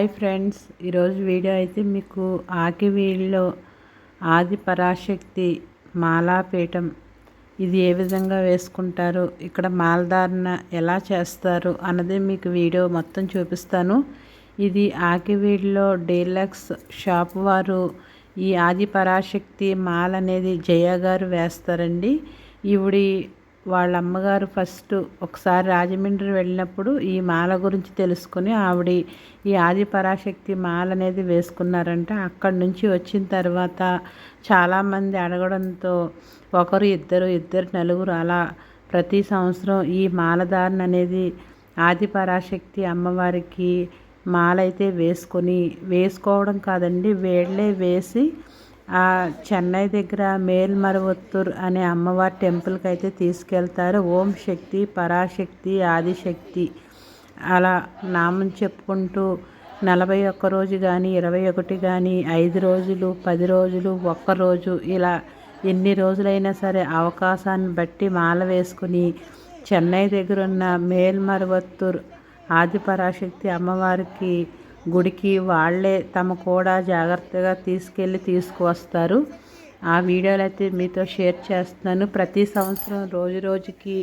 Hi friends ఈరోజు video అయితే మీకు ఆకివీడిలో ఆది పరాశక్తి మాలాపీఠం ఇది ఏ విధంగా వేసుకుంటారు ఇక్కడ మాలధారణ ఎలా చేస్తారు అన్నది మీకు వీడియో మొత్తం చూపిస్తాను. ఇది ఆకివీడిలో డీలక్స్ షాప్ వారు ఈ ఆది పరాశక్తి మాల అనేది జయ గారు వేస్తారండి. ఈవిడి వాళ్ళ అమ్మగారు ఫస్ట్ ఒకసారి రాజమండ్రి వెళ్ళినప్పుడు ఈ మాల గురించి తెలుసుకుని ఆవిడ ఈ ఆది పరాశక్తి మాల అనేది వేసుకున్నారంట. అక్కడి నుంచి వచ్చిన తర్వాత చాలామంది అడగడంతో ఒకరు ఇద్దరు ఇద్దరు నలుగురు అలా ప్రతి సంవత్సరం ఈ మాలధారణ అనేది ఆది పరాశక్తి అమ్మవారికి మాలైతే వేసుకొని వేసుకోవడం కాదండి వేళ్ళే వేసి ఆ చెన్నై దగ్గర మేల్మరవత్తూర్ అనే అమ్మవారి టెంపుల్కి అయితే తీసుకెళ్తారు. ఓం శక్తి పరాశక్తి ఆదిశక్తి. అలా నామం చెప్పుకుంటూ నలభై ఒక్క రోజు కానీ ఇరవై ఒకటి కానీ ఐదు రోజులు పది రోజులు ఒక్కరోజు ఇలా ఎన్ని రోజులైనా సరే అవకాశాన్ని బట్టి మాల వేసుకుని చెన్నై దగ్గర ఉన్న మేల్మరవత్తూర్ ఆదిపరాశక్తి అమ్మవారికి గుడికి వాళ్ళే తమ కూడా జాగ్రత్తగా తీసుకెళ్ళి తీసుకువస్తారు. ఆ వీడియోలు అయితే మీతో షేర్ చేస్తున్నాను. ప్రతి సంవత్సరం రోజు రోజుకి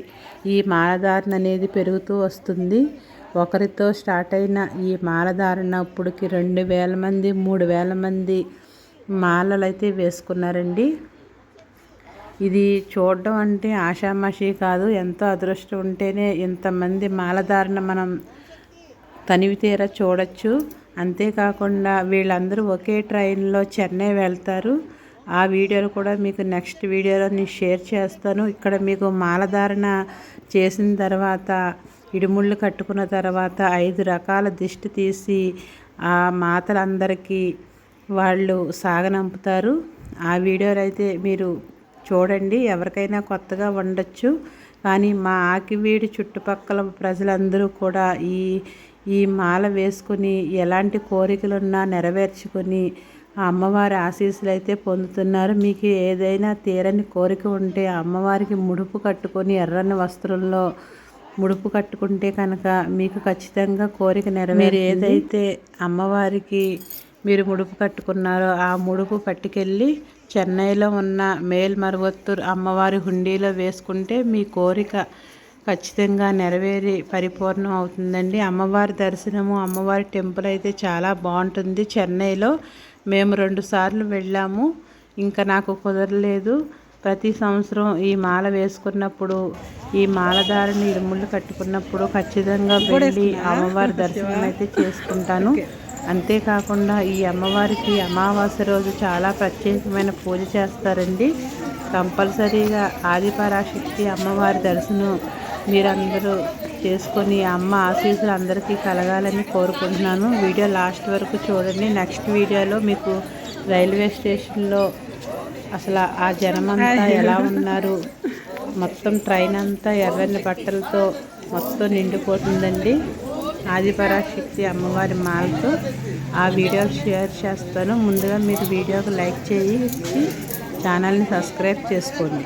ఈ మాలధారణ అనేది పెరుగుతూ వస్తుంది. ఒకరితో స్టార్ట్ అయిన ఈ మాలధారణ ఇప్పటికి రెండు వేల మంది మూడు వేల మంది మాలలు అయితే వేసుకున్నారండి. ఇది చూడడం అంటే ఆషామాషి కాదు ఎంతో అదృష్టం ఉంటేనే ఇంతమంది మాలధారణ మనం తనివి తీర చూడొచ్చు. అంతేకాకుండా వీళ్ళందరూ ఒకే ట్రైన్లో చెన్నై వెళ్తారు. ఆ వీడియోలు కూడా మీకు నెక్స్ట్ వీడియోలో నేను షేర్ చేస్తాను. ఇక్కడ మీకు మాలధారణ చేసిన తర్వాత ఇడుముళ్ళు కట్టుకున్న తర్వాత ఐదు రకాల దిష్టి తీసి ఆ మాతలందరికీ వాళ్ళు సాగనంపుతారు. ఆ వీడియోలు అయితే మీరు చూడండి. ఎవరికైనా కొత్తగా ఉండొచ్చు. కానీ మా ఆకివీడి చుట్టుపక్కల ప్రజలందరూ కూడా ఈ ఈ మాల వేసుకుని ఎలాంటి కోరికలున్నా నెరవేర్చుకొని ఆ అమ్మవారి ఆశీస్సులు అయితే పొందుతున్నారు. మీకు ఏదైనా తీరని కోరిక ఉంటే అమ్మవారికి ముడుపు కట్టుకొని ఎర్రని వస్త్రంలో ముడుపు కట్టుకుంటే కనుక మీకు ఖచ్చితంగా కోరిక నెరవేరు ఏదైతే అమ్మవారికి మీరు ముడుపు కట్టుకున్నారో ఆ ముడుపు పట్టుకెళ్ళి చెన్నైలో ఉన్న మేల్ మరువత్తూర్ అమ్మవారి హుండీలో వేసుకుంటే మీ కోరిక ఖచ్చితంగా నెరవేరి పరిపూర్ణం అవుతుందండి. అమ్మవారి దర్శనము అమ్మవారి టెంపుల్ అయితే చాలా బాగుంటుంది. చెన్నైలో మేము రెండు సార్లు వెళ్ళాము. ఇంకా నాకు కుదరలేదు. ప్రతి సంవత్సరం ఈ మాల వేసుకున్నప్పుడు ఈ మాలధారిని ఇరుముళ్ళు కట్టుకున్నప్పుడు ఖచ్చితంగా వెళ్ళి అమ్మవారి దర్శనం అయితే చేసుకుంటాను. అంతేకాకుండా ఈ అమ్మవారికి అమావాస్య రోజు చాలా ప్రత్యేకమైన పూజ చేస్తారండి. కంపల్సరీగా ఆదిపరాశక్తి అమ్మవారి దర్శనం మీరందరూ చేసుకొని అమ్మ ఆశీస్సులు అందరికీ కలగాలని కోరుకుంటున్నాను. వీడియో లాస్ట్ వరకు చూడండి. నెక్స్ట్ వీడియోలో మీకు రైల్వే స్టేషన్లో అసలు ఆ జనమంతా ఎలా ఉన్నారు? మొత్తం ట్రైన్ అంతా ఎర్రని బట్టలతో మొత్తం నిండిపోతుందండి. ఆదిపరాశక్తి అమ్మవారి మాలతో ఆ వీడియో షేర్ చేస్తాను. ముందుగా మీరు వీడియోకి లైక్ చేసి ఛానల్ని సబ్స్క్రైబ్ చేసుకోండి.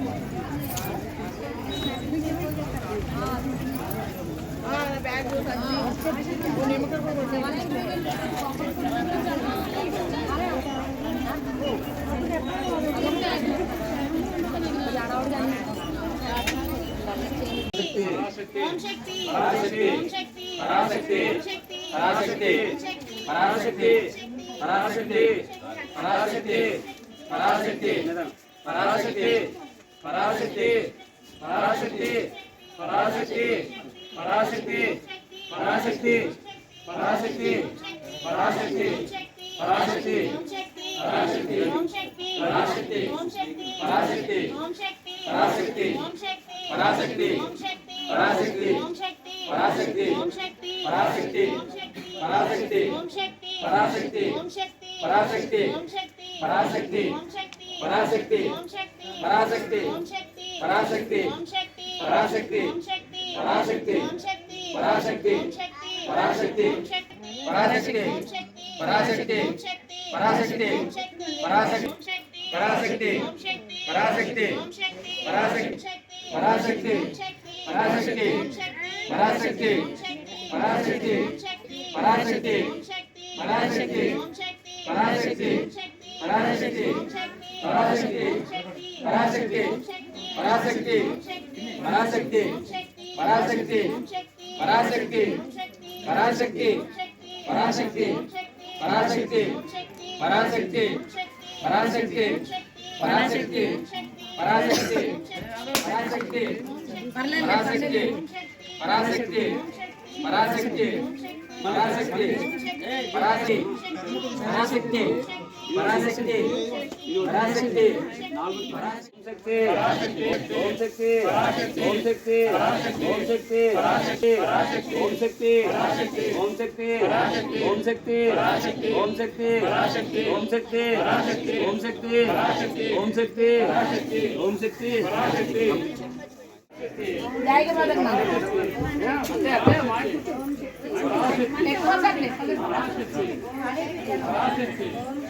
శక్తి పరాశక్తి. ఓం శక్తి పరాశక్తి. ఓం శక్తి పరాశక్తి. ఓం శక్తి పరాశక్తి శక్తి పరాశక్తి పరాశక్తి పరాశక్తి పరాశక్తి పరాశక్తి పరాశక్తి పరాశక్తి పరాశక్తి పరాశక్తి పరాశక్తి పరాశక్తి పరాశక్తి పరాశక్తి. పరాశక్తి. పరాశక్తి. పరాశక్తి. పరాశక్తి. పరాశక్తి. పరాశక్తి. పరాశక్తి. పరాశక్తి. పరాశక్తి. పరాశక్తి. పరాశక్తి. పరాశక్తి. పరాశక్తి. పరాశక్తి. పరాశక్తి. పరాశక్తి. పరాశక్తి. ఓం శక్తి పరాశక్తి. ఓం పరాశక్తి. పరాశక్తి. పరాశక్తి. పరాశక్తి. పరాశక్తి. పరాశక్తి. పరాశక్తి. పరాశక్తి. పరాశక్తి. పరాశక్తి. పరాశక్తి. పరాశక్తి. పరాశక్తి. పరాశక్తి. పరాశక్తి. పరాశక్తి. పరాశక్తి. పరాశక్తి. పరాశక్తి. ఓం శక్తి పరాశక్తి. ఓం శక్తి పరాశక్తి. ఓం శక్తి పరాశక్తి. ఓం శక్తి పరాశక్తి. ఓం శక్తి పరాశక్తి. ఓం శక్తి పరాశక్తి. ఓం శక్తి పరాశక్తి. ఓం శక్తి పరాశక్తి. ఓం శక్తి పరాశక్తి ఓం శక్తి పరాశక్తి ఓం శక్తి పరాశక్తి ఓం శక్తి పరాశక్తి ఓం శక్తి పరాశక్తి ఓం శక్తి పరాశక్తి శక్తి పరాశక్తి పరాశక్తి పరాశక్తి పరాశక్తి ఓం శక్తి ఓం శక్తి ఓం శక్తి ఓం శక్తి ఓం శక్తి ఓం శక్తి ఓం శక్తి ఓం శక్తి ఓం శక్తి ఓం శక్తి ఓం శక్తి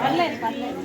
పర్లేదు పర్లేదు.